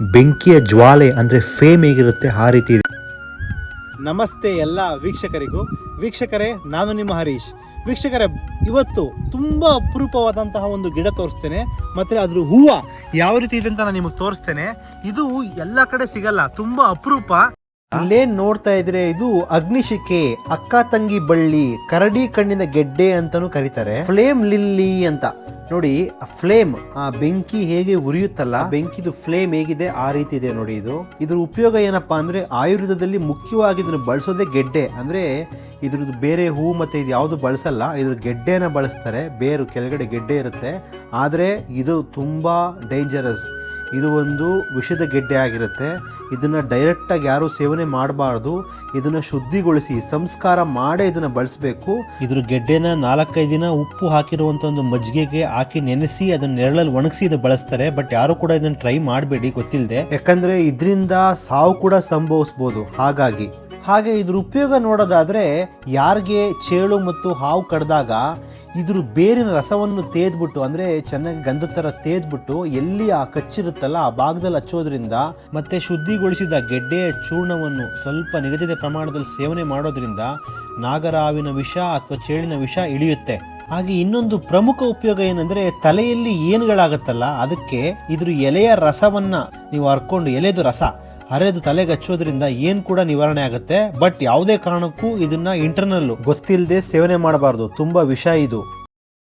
ಬೆಂಕಿಯ ಜ್ವಾಲೆ ಅಂದ್ರೆ ಫೇಮ್ ಹೇಗಿರುತ್ತೆ? ಆ ರೀತಿ ಇದೆ. ನಮಸ್ತೆ ಎಲ್ಲ ವೀಕ್ಷಕರಿಗೂ. ವೀಕ್ಷಕರೇ, ನಾನು ನಿಮ್ಮ ಹರೀಶ್. ವೀಕ್ಷಕರೇ, ಇವತ್ತು ತುಂಬ ಅಪರೂಪವಾದಂತಹ ಒಂದು ಗಿಡ ತೋರಿಸ್ತೇನೆ. ಮತ್ತೆ ಅದ್ರ ಹೂವು ಯಾವ ರೀತಿ ಇದೆ ಅಂತ ನಾನು ನಿಮಗೆ ತೋರಿಸ್ತೇನೆ. ಇದು ಎಲ್ಲ ಕಡೆ ಸಿಗಲ್ಲ, ತುಂಬಾ ಅಪರೂಪ. ಅಲ್ಲೇನು ನೋಡ್ತಾ ಇದ್ರೆ ಇದು ಅಗ್ನಿಶಿಕೆ ಅಕ್ಕ ತಂಗಿ ಬಳ್ಳಿ, ಕರಡಿ ಕಣ್ಣಿನ ಗೆಡ್ಡೆ ಅಂತಾನು ಕರೀತಾರೆ. ಫ್ಲೇಮ್ ಲಿಲ್ಲಿ ಅಂತ. ನೋಡಿ ಫ್ಲೇಮ್ ಆ ಬೆಂಕಿ ಹೇಗೆ ಉರಿಯುತ್ತಲ್ಲ ಬೆಂಕಿದು ಫ್ಲೇಮ್ ಹೇಗಿದೆ, ಆ ರೀತಿ ಇದೆ ನೋಡಿ ಇದು. ಇದ್ರ ಉಪಯೋಗ ಏನಪ್ಪಾ ಅಂದ್ರೆ ಆಯುರ್ವೇದದಲ್ಲಿ ಮುಖ್ಯವಾಗಿ ಇದನ್ನು ಬಳಸೋದೇ ಗೆಡ್ಡೆ. ಅಂದ್ರೆ ಇದ್ರದ್ದು ಬೇರೆ ಹೂ ಮತ್ತೆ ಇದು ಯಾವುದು ಬಳಸಲ್ಲ, ಇದ್ರ ಗೆಡ್ಡೆನ ಬಳಸ್ತಾರೆ. ಬೇರು ಕೆಳಗಡೆ ಗೆಡ್ಡೆ ಇರುತ್ತೆ. ಆದರೆ ಇದು ತುಂಬಾ ಡೇಂಜರಸ್ ಇದು ಒಂದು ವಿಷದ ಗೆಡ್ಡೆ ಆಗಿರುತ್ತೆ. ಇದನ್ನು ಡೈರೆಕ್ಟಾಗಿ ಯಾರೂ ಸೇವನೆ ಮಾಡಬಾರ್ದು. ಇದನ್ನು ಶುದ್ಧಿಗೊಳಿಸಿ ಸಂಸ್ಕಾರ ಮಾಡೇ ಇದನ್ನು ಬಳಸಬೇಕು. ಇದ್ರ ಗೆಡ್ಡೆನ ನಾಲ್ಕೈದು ದಿನ ಉಪ್ಪು ಹಾಕಿರುವಂಥ ಒಂದು ಮಜ್ಜಿಗೆಗೆ ಹಾಕಿ ನೆನೆಸಿ ಅದನ್ನ ನೆರಳಲ್ಲಿ ಒಣಗಿಸಿ ಇದು ಬಳಸ್ತಾರೆ. ಬಟ್ ಯಾರು ಕೂಡ ಇದನ್ನು ಟ್ರೈ ಮಾಡಬೇಡಿ ಗೊತ್ತಿಲ್ಲದೆ ಯಾಕಂದರೆ ಇದರಿಂದ ಸಾವು ಕೂಡ ಸಂಭವಿಸ್ಬೋದು. ಹಾಗಾಗಿ ಹಾಗೆ ಇದ್ರ ಉಪಯೋಗ ನೋಡೋದಾದ್ರೆ ಯಾರಿಗೆ ಚೇಳು ಮತ್ತು ಹಾವು ಕಡ್ದಾಗ ಇದ್ರ ಬೇರಿನ ರಸವನ್ನು ತೇದ್ಬಿಟ್ಟು, ಅಂದ್ರೆ ಚೆನ್ನಾಗಿ ಗಂಧದ ಥರ ತೇದ್ಬಿಟ್ಟು ಎಲ್ಲಿ ಆ ಕಚ್ಚಿರುತ್ತಲ್ಲ ಆ ಭಾಗದಲ್ಲಿ ಹಚ್ಚೋದ್ರಿಂದ ಮತ್ತೆ ಶುದ್ಧಿಗೊಳಿಸಿದ ಗೆಡ್ಡೆಯ ಚೂರ್ಣವನ್ನು ಸ್ವಲ್ಪ ನಿಗದಿತ ಪ್ರಮಾಣದಲ್ಲಿ ಸೇವನೆ ಮಾಡೋದ್ರಿಂದ ನಾಗರಾವಿನ ವಿಷ ಅಥವಾ ಚೇಳಿನ ವಿಷ ಇಳಿಯುತ್ತೆ. ಹಾಗೆ ಇನ್ನೊಂದು ಪ್ರಮುಖ ಉಪಯೋಗ ಏನಂದ್ರೆ ತಲೆಯಲ್ಲಿ ಏನುಗಳಾಗತ್ತಲ್ಲ, ಅದಕ್ಕೆ ಇದ್ರ ಎಲೆಯ ರಸವನ್ನ ನೀವು ಹರ್ಕೊಂಡು ಎಲೆದು ರಸ. ಹರಿದು ತಲೆಗೆ ಹಚ್ಚೋದ್ರಿಂದ ಏನ್ ಕೂಡ ನಿವಾರಣೆ ಆಗುತ್ತೆ, ಬಟ್ ಯಾವುದೇ ಕಾರಣಕ್ಕೂ ಇದನ್ನ ಇಂಟರ್ನಲ್ ಗೊತ್ತಿಲ್ಲದೆ ಸೇವನೆ ಮಾಡಬಾರ್ದು. ತುಂಬಾ ವಿಷ ಇದು.